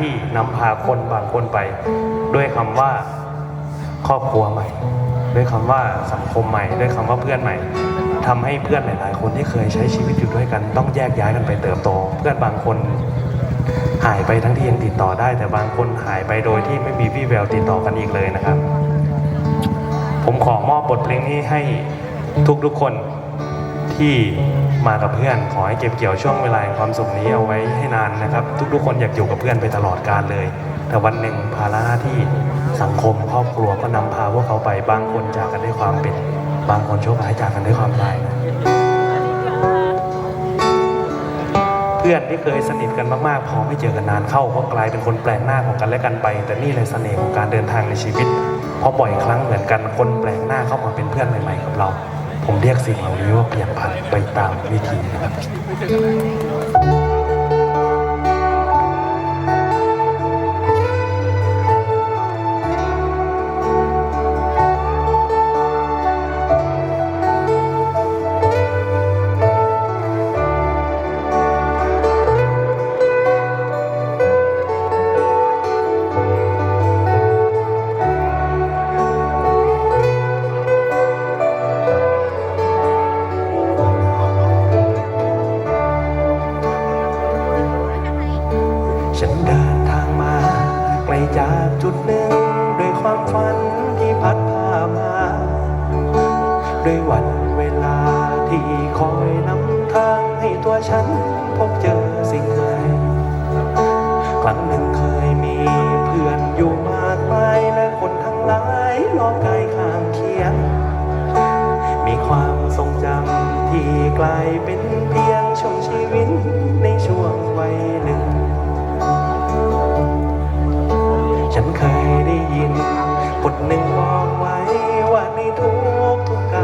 ที่นำพาคนบางคนไป ด้วยคำว่าครอบครัวใหม่ ด้วยคำว่าสังคมใหม่ ด้วยคำว่าเพื่อนใหม่ทำให้เพื่อนหลายๆคนที่เคยใช้ชีวิตอยู่ด้วยกัน ต้องแยกย้ายกันไปเติบโต เพื่อนบางคนหายไปทั้งที่ยังติดต่อได้ แต่บางคนหายไปโดยที่ไม่มีวี่แววติดต่อกันอีกเลยนะครับ ผมขอมอบบทเพลงนี้ให้ทุกๆคน ที่มากับเพื่อน ขอให้เก็บเกี่ยวช่วงเวลาแห่งความสุขนี้เอาไว้ให้นานนะครับ ทุกๆคนอยากอยู่กับเพื่อนไปตลอดกาลเลย แต่วันหนึ่งภาระหน้าที่สังคมครอบครัวก็นำพาพวกเขาไปบางคนจากกันด้วยความเป็นบางคนโชคร้ายจากกันด้วยความตายนะเพื่อนที่เคยสนิทกันมากๆพอไม่เจอกันนานเข้าก็กลายเป็นคนแปลกหน้าของกันและกันไป แต่นี่เลยเสน่ห์ของการเดินทางในชีวิตพราะบ่อยครั้งเหมือนกันคนแปลกหน้าเข้ามาเป็นเพื่อนใหม่ๆกับเรา ผมเรียกสิ่งเหล่านี้ว่าเปลี่ยนผ่านไปตามวิธีนะครับ กลายเป็นเพียงช่วงชีวิตในช่วงวัยหนึ่ง ฉันเคยได้ยินบทหนึ่งบอกไว้ว่าในทุกทุกการ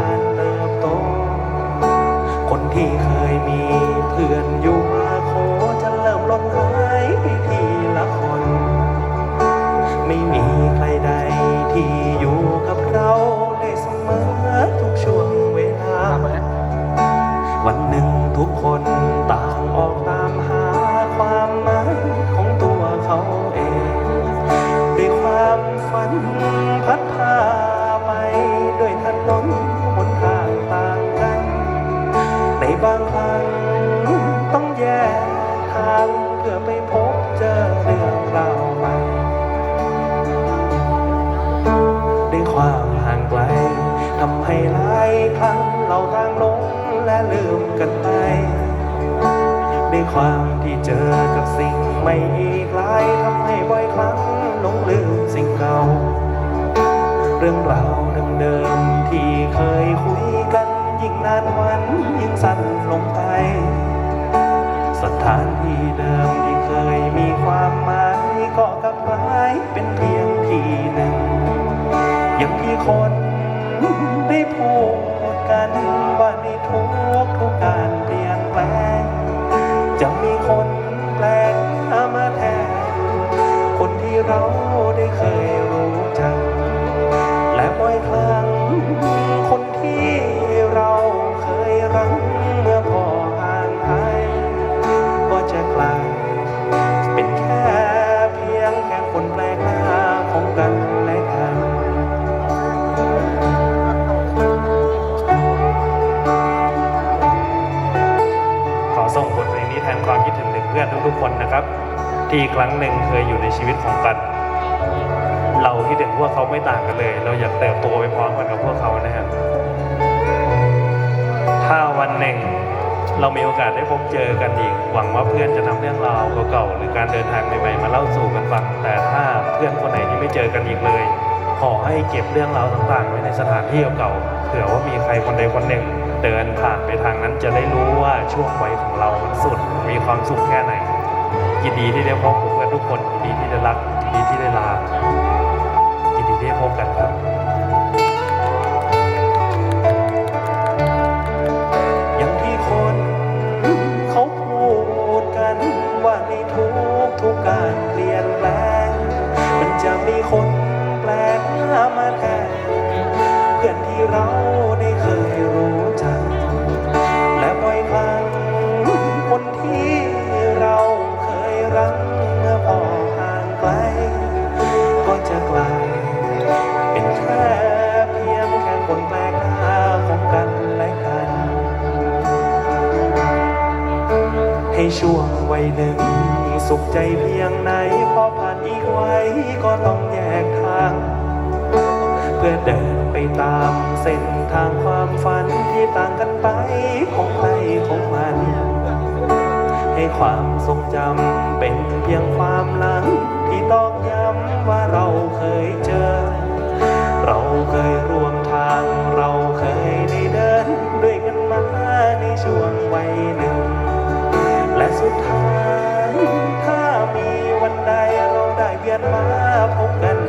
ความที่เจอกับสิ่งไม่อีกลายทำให้บ่อยครั้งหลงลืมสิ่งเก่า เรื่องราวเดิมๆที่เคยคุยกันยิ่งนานวันยิ่งสั้นลงไป สถานที่เดิมที่เคยมีความหมายก็กลับกลายเป็นเพียงที่หนึ่งอย่างที่คนได้พูดกันว่าในทุก เราได้เคยรู้จัก และบ่อยครั้ง คนที่เราเคยรักเมื่อพอห่างหาย ก็จะกลายเป็นแค่เพียงแค่คนแปลกหน้าของกันและกันขอส่งบทเพลงนี้แทนความคิดถึงถึงเพื่อนทุกๆคนนะครับ ที่ครั้งหนึ่งเคยอยู่ในชีวิตของกัน เราคิดถึงพวกเขาไม่ต่างกันเลย เราอยากเติบโตไปพร้อมกันกับพวกเขานะครับถ้าวันหนึ่งเรามีโอกาสได้พบเจอกันอีก หวังว่าเพื่อนจะนำเรื่องราวเก่าๆหรือการเดินทางใหม่ๆมาเล่าสู่กันฟัง แต่ถ้าเพื่อนคนไหนที่ไม่เจอกันอีกเลย ขอให้เก็บเรื่องราวต่างๆ ไว้ในสถานที่เก่าๆเผื่อว่ามีใครคนใดคนหนึ่ง เดินผ่านไปทางนั้นจะได้รู้ว่าช่วงวัยของเรามันสุดมีความสุขแค่ไหน ยินดีที่ได้พบกับเพื่อนทุกคนยินดีที่ได้รักยินดีที่ได้ลายินดีที่ได้พบกันครับอย่างที่คนเขาพูดกันว่าในทุกทุกๆการเปลี่ยนแปลง มันจะมีคน ช่วงวัยหนึ่ง สุขใจเพียงไหน พอผ่านอีกไว้ก็ต้องแยกทาง เพื่อเดินไปตามเส้นทางความฝันที่ต่างกันไปของใครของมัน ให้ความทรงจำเป็นเพียงความหลัง ที่ต้อกย้ำว่าเราเคยเจอ เราเคยร่วมทางเราเคยได้เดิน ด้วยกันมาในช่วงวัยหนึ่ง สุดท้าย ถ้ามีวันใดเราได้เวียนมาพบกัน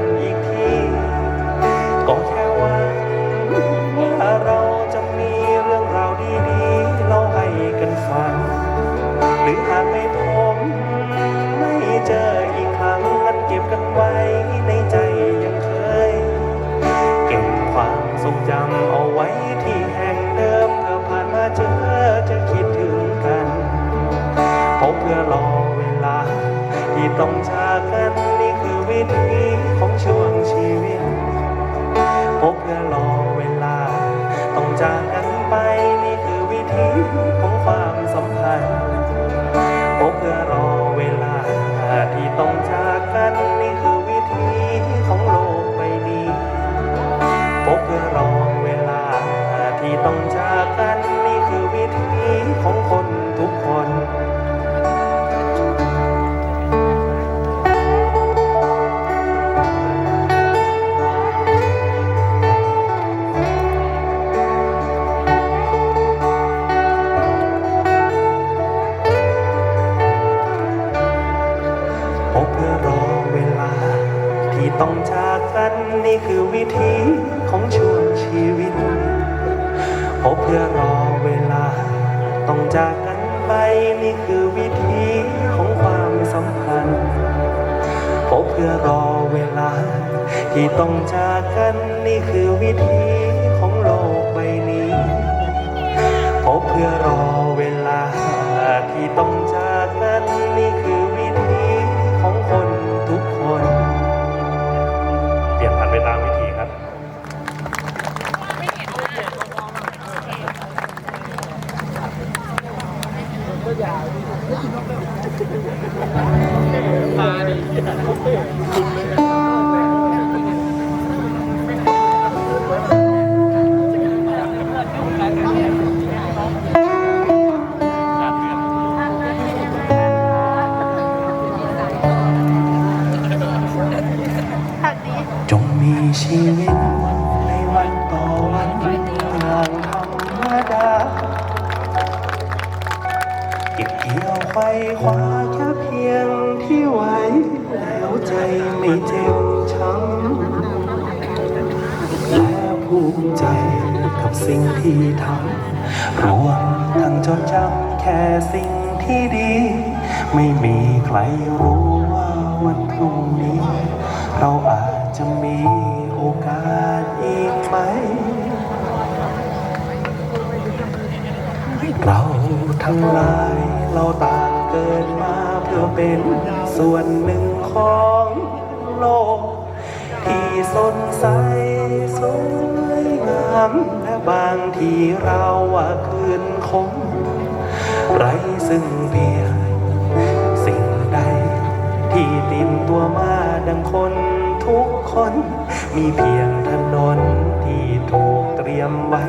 ต้องจากกันนี่คือวิถีของช่วงชีวิตพบเพื่อรอเวลา ต้องจากกันไปนี่คือวิถีของความสัมพันธ์พบเพื่อรอเวลา ที่ต้องจากกันนี่คือวิถีของโลกใบนี้พบเพื่อรอเวลาที่ต้องจาก เกี่ยวไขว้คว้าแค่เพียงที่ไหวแล้วใจไม่เจ็บช้ำและภูมิใจกับสิ่งที่ทำรวมทั้งจดจำแค่สิ่งที่ดี ไม่มีใครรู้ว่าวันพรุ่งนี้ เราอาจจะมีโอกาสอีกไหม เราทั้งหลาย เราต่างเกิดมาเพื่อเป็นส่วนหนึ่งของโลก ที่สดใสสวยงามและบางทีเราว่าคืนคงไรซึ่งเพียงสิ่งใด ที่ติดตัวมาดังคนทุกคน มีเพียงถนนที่ถูกเตรียมไว้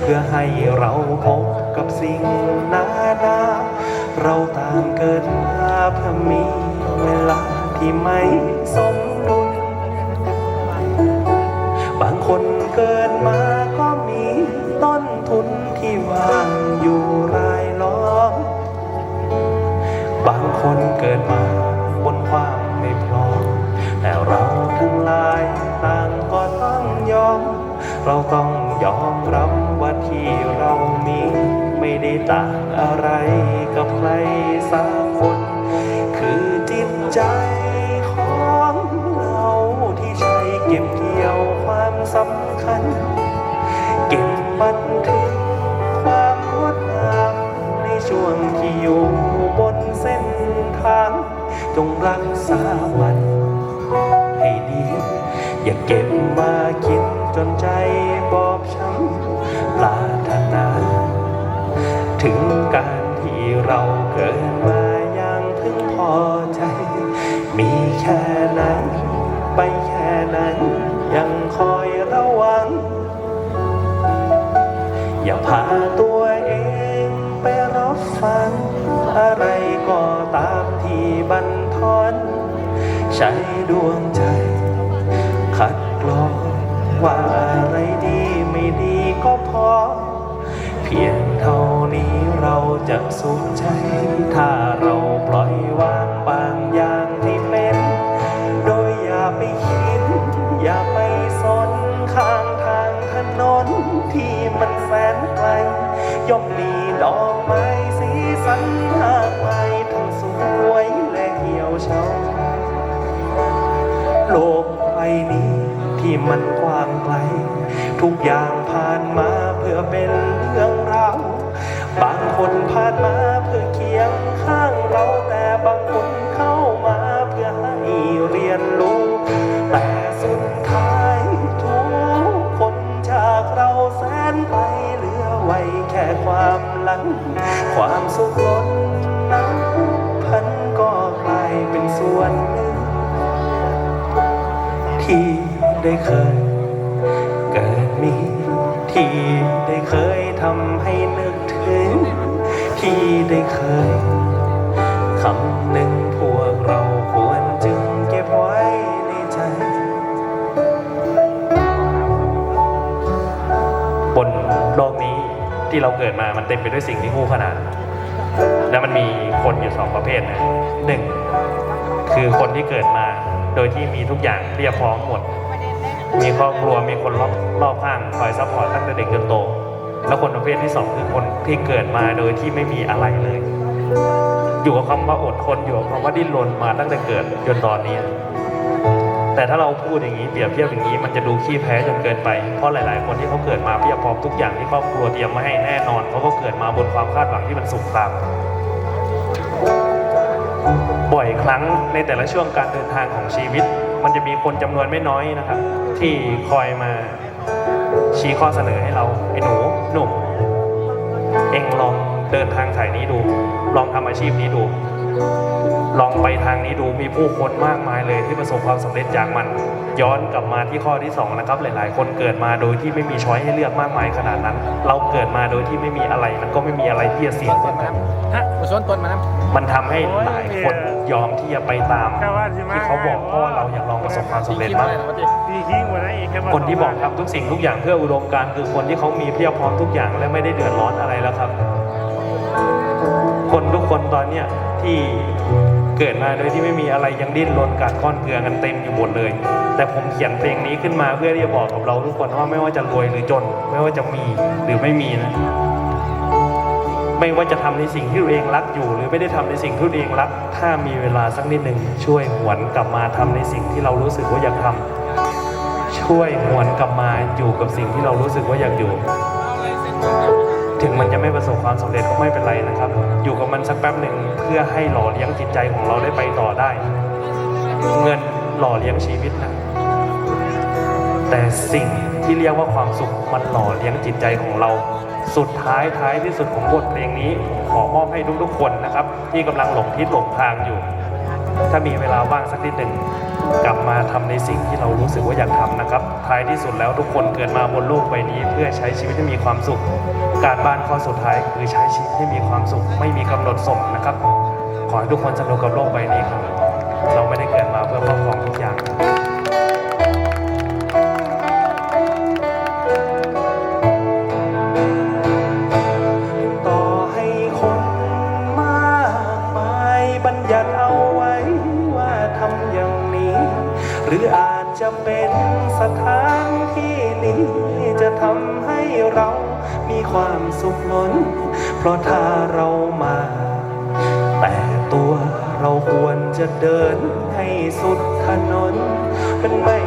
เพื่อให้เราพบกับสิ่งนานา เราต่างเกิดมาเพื่อมีเวลาที่ไม่สมดุล บางคนเกิดมาก็มีต้นทุนที่วางอยู่รายล้อม บางคนเกิดมาบนความไม่พร้อม แต่เราทั้งหลายต่างก็ต้องยอม เราต้องยอมรับว่าที่เรามีไม่ได้ต่างอะไร กับใครสักคน คือจิตใจของเราที่ใช้เก็บเกี่ยวความสำคัญ เก็บบันทึกความงดงามในช่วงที่อยู่บนเส้นทาง จงรักษามันให้ดี อย่าเก็บมาคิดจนใจ เราเกิดมาอย่างพึงพอใจ มีแค่ไหนไปแค่ไหนยังคอยระวัง อย่าพาตัวเองไปรับฟัง อะไรก็ตามที่บันทอน ใช้ดวงใจ คัดกรองว่าอะไรดีไม่ดีก็พอ เพียง จะสุขใจ ถ้าเราปล่อยวางบางอย่างที่เป็น โดยอย่าไปคิด อย่าไปสนข้างทางถนนที่มันแสนไกลย่อมมีดอกไม้สีสันมากมายทั้งสวยและเหี่ยวเฉาโลกใบนี้ที่มันกว้างไกล ทุกอย่างผ่านมาเพื่อเป็นเรื่อง บางคนผ่านมาเพื่อเคียงข้างเราแต่บางคนเข้ามาเพื่อให้เรียนรู้ แต่สุดท้ายทุกคนจากเราแสนไปเหลือไว้แค่ความหลัง ความสุขล้นน้ำพันก็กลายเป็นส่วนหนึ่ง ที่ได้เคย ที่เราเกิดมามันเต็มไปด้วยสิ่งที่คู่ขนานและมันมีคนอยู่สองประเภทนะหนึ่งคือคนที่เกิดมาโดยที่มีทุกอย่างเรียบพร้อมหมด มีครอบครัวมีคนรอบรอบข้างคอยซัพพอร์ตตั้งแต่เด็กจนโต แล้วคนประเภทที่สองคือคนที่เกิดมาโดยที่ไม่มีอะไรเลย อยู่กับคำว่าอดทนอยู่กับคำว่าดิ้นรนมาตั้งแต่เกิดจนตอนนี้ แต่ถ้าเราพูดอย่างนี้เปรียบเทียบอย่างนี้มันจะดูขี้แพ้จนเกินไป เพราะหลาย ๆ คนที่เขาเกิดมาเพียบพร้อมทุกอย่างที่ครอบครัวเตรียมมาให้แน่นอนเพราะเขาเกิดมาบนความคาดหวังที่มันสูงต่ำบ่อยครั้งในแต่ละช่วงการเดินทางของชีวิต มันจะมีคนจำนวนไม่น้อยนะครับ ที่คอยมาชี้ข้อเสนอให้เราไอ้หนูหนุ่ม เองลองเดินทางสายนี้ดู ลองทำอาชีพนี้ดู ลองไปทางนี้ดูมีผู้คนมากมายเลยที่ประสบความสำเร็จจากมัน ย้อนกลับมาที่ข้อที่สองนะครับหลาย ๆ คนเกิดมาโดยที่ไม่มีช้อยให้เลือกมากมายขนาดนั้น เราเกิดมาโดยที่ไม่มีอะไรมันก็ไม่มีอะไรที่จะเสี่ยงต้นมาน้ำฮะมาส้นต้นมาน้ำมันทำให้หลายคนยอมที่จะไปตามก็ว่าสิมาที่เขาบอกเพราะว่าเราอยากลองประสบความสำเร็จคิดบ้างอะไรนะวะเจ๊ดีทิ้งหมดแล้วอีกแค่ว่าคนที่บอกทำทุกสิ่งทุกอย่างเพื่ออุดมการณ์คือคนที่เขามีเพียบพร้อมทุกอย่างและไม่ได้เดือดร้อนอะไรแล้วครับ คนทุกคนตอนเนี้ยที่เกิดมาโดยที่ไม่มีอะไรยังดิ้นรนกัดก้อนเกลือกันเต็มอยู่หมดเลย แต่ผมเขียนเพลงนี้ขึ้นมาเพื่อที่จะบอกกับเราทุกคนว่าไม่ว่าจะรวยหรือจน ไม่ว่าจะมีหรือไม่มีนะไม่ว่าจะทำในสิ่งที่ตัวเองรักอยู่ หรือไม่ได้ทำในสิ่งที่ตัวเองรัก ถ้ามีเวลาสักนิดหนึ่งช่วยหวนกลับมาทำในสิ่งที่เรารู้สึกว่าอยากทำช่วยหวนกลับมาอยู่กับสิ่งที่เรารู้สึกว่าอยากอยู่ ถึงมันจะไม่ประสบความสำเร็จก็ไม่เป็นไรนะครับ อยู่กับมันสักแป๊บหนึ่งเพื่อให้หล่อเลี้ยงจิตใจของเราได้ไปต่อได้ เงินหล่อเลี้ยงชีวิตนะแต่สิ่งที่เรียกว่าความสุขมันหล่อเลี้ยงจิตใจของเรา สุดท้ายท้ายที่สุดของบทเพลงนี้ผมขอมอบให้ทุกๆคนนะครับ ที่กำลังหลงทิศหลงทางอยู่ ถ้ามีเวลาว่างสักนิดหนึ่ง กลับมาทำในสิ่งที่เรารู้สึกว่าอยากทำนะครับ ท้ายที่สุดแล้วทุกคนเกิดมาบนโลกใบนี้เพื่อใช้ชีวิตให้มีความสุข การบ้านข้อสุดท้ายคือใช้ชีวิตให้มีความสุข ไม่มีกำหนดส่งนะครับ ขอให้ทุกคนสนุกกับโลกใบนี้ครับ เราไม่ได้เกิดมาเพื่อครอบครองทุกอย่าง มีความสุขล้น เพราะถ้าเรามา แต่ตัวเราควรจะเดินให้สุดถนนมันไม่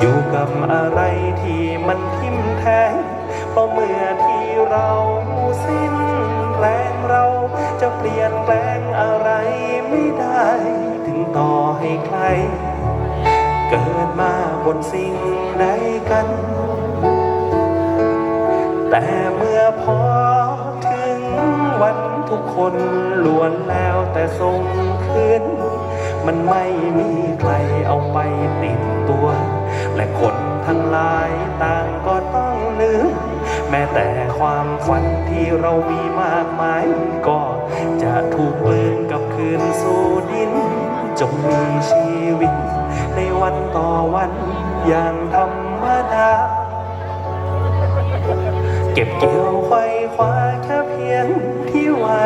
อยู่กับอะไรที่มันทิ่มแทงเพราะเมื่อที่เราสิ้นแรงเราจะเปลี่ยนแปลงอะไรไม่ได้ ถึงต่อให้ใคร เกิดมาบนสิ่งใดกัน แต่เมื่อพอถึงวันทุกคนล้วนแล้วแต่ส่งคืนมันไม่มีใครเอาไปติดตัว และคนทั้งหลายต่างก็ต้องลืมแม้แต่ความฝันที่เรามีมากมาย ก็จะถูกลืมกลับคืนสู่ดิน จงมีชีวิต ในวันต่อวันอย่างธรรมดา เก็บเกี่ยวไขว้คว้าแค่เพียงที่ไว้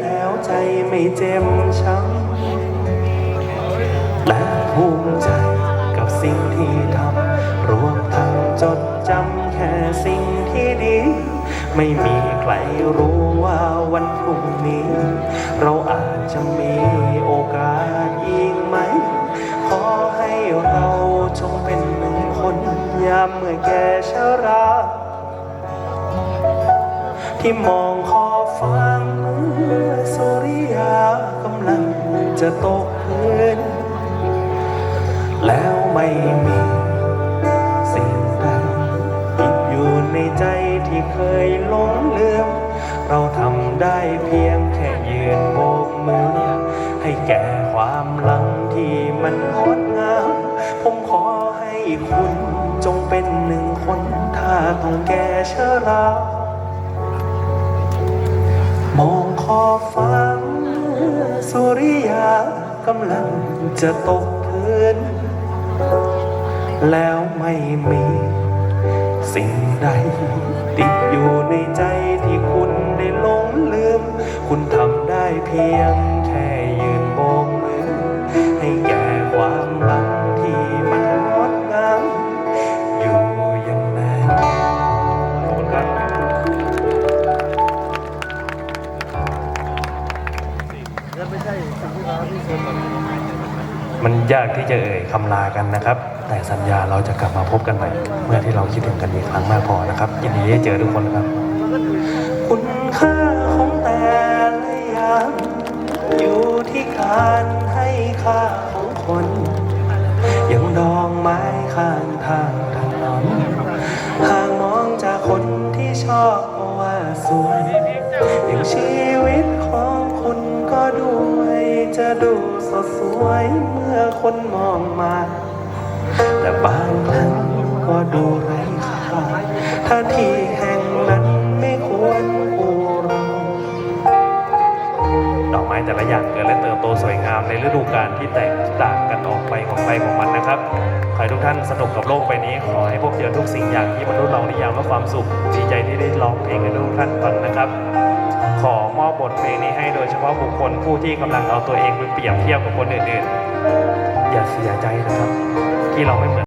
แล้วใจไม่เจ็บช้ำ จดจำแค่สิ่งที่ดี ไม่มีใครรู้ว่าวันพรุ่งนี้ เราอาจจะมีโอกาสอีกไหม ขอให้เราจงเป็นหนึ่งคนยามเมื่อแก่ชราที่มองขอฟ้าเมื่อสุริยากำลังจะตกพื้นแล้วไม่มี ที่เคยหลงลืม เราทำได้เพียงแค่ยืนโบกมือ ให้แก่ความหลังที่มันงดงามผมขอให้คุณจงเป็นหนึ่งคน ถ้าต้องแก่ชรามองขอบฟ้าสุริยากำลังจะตกพื้นแล้วไม่มีสิ่งใด ติดอยู่ในใจที่คุณได้หลงลืม คุณทำได้เพียงแค่ยืนโบกมือ ให้แก่ความหลังที่มันงดงามอยู่อย่างนั้นขอบคุณครับมันยากที่จะเอ่ยคำลากันนะครับ แต่สัญญาเราจะกลับมาพบกันใหม่ เมื่อที่เราคิดถึงกันอีกครั้งมากพอนะครับ ยินดีได้เจอทุกคนครับ คุณค่าของแต่ละอย่างอยู่ที่การให้ค่าของคนอย่างดอกไม้ข้างทางถนนหางมองจากคนที่ชอบว่าสวยอย่างชีวิตของคุณก็ด้วยจะดูสดสวยเมื่อคนมองมา แต่บางครั้งก็ดูไร้าที่แห่งนั้นไม่ควรอูรดอกไม้แต่ละอย่างเกิดและเติบโตสวยงามในฤดูกาลที่แตกต่างกันออกไปของใครของมันนะครับ ขอให้ทุกท่านสนุกกับโลกใบนี้ ขอให้พบเจอทุกสิ่งอย่างที่มนุษย์เรานิยามว่าความสุข ดีใจที่ได้ร้องเพลงให้ทุกท่านฟังนะครับ ขอมอบบทเพลงนี้ให้โดยเฉพาะบุคคลผู้ที่กำลังเอาตัวเองไปเปรียบเทียบกับคนอื่นๆ อย่าเสียใจนะครับ ที่เราไม่เหมือน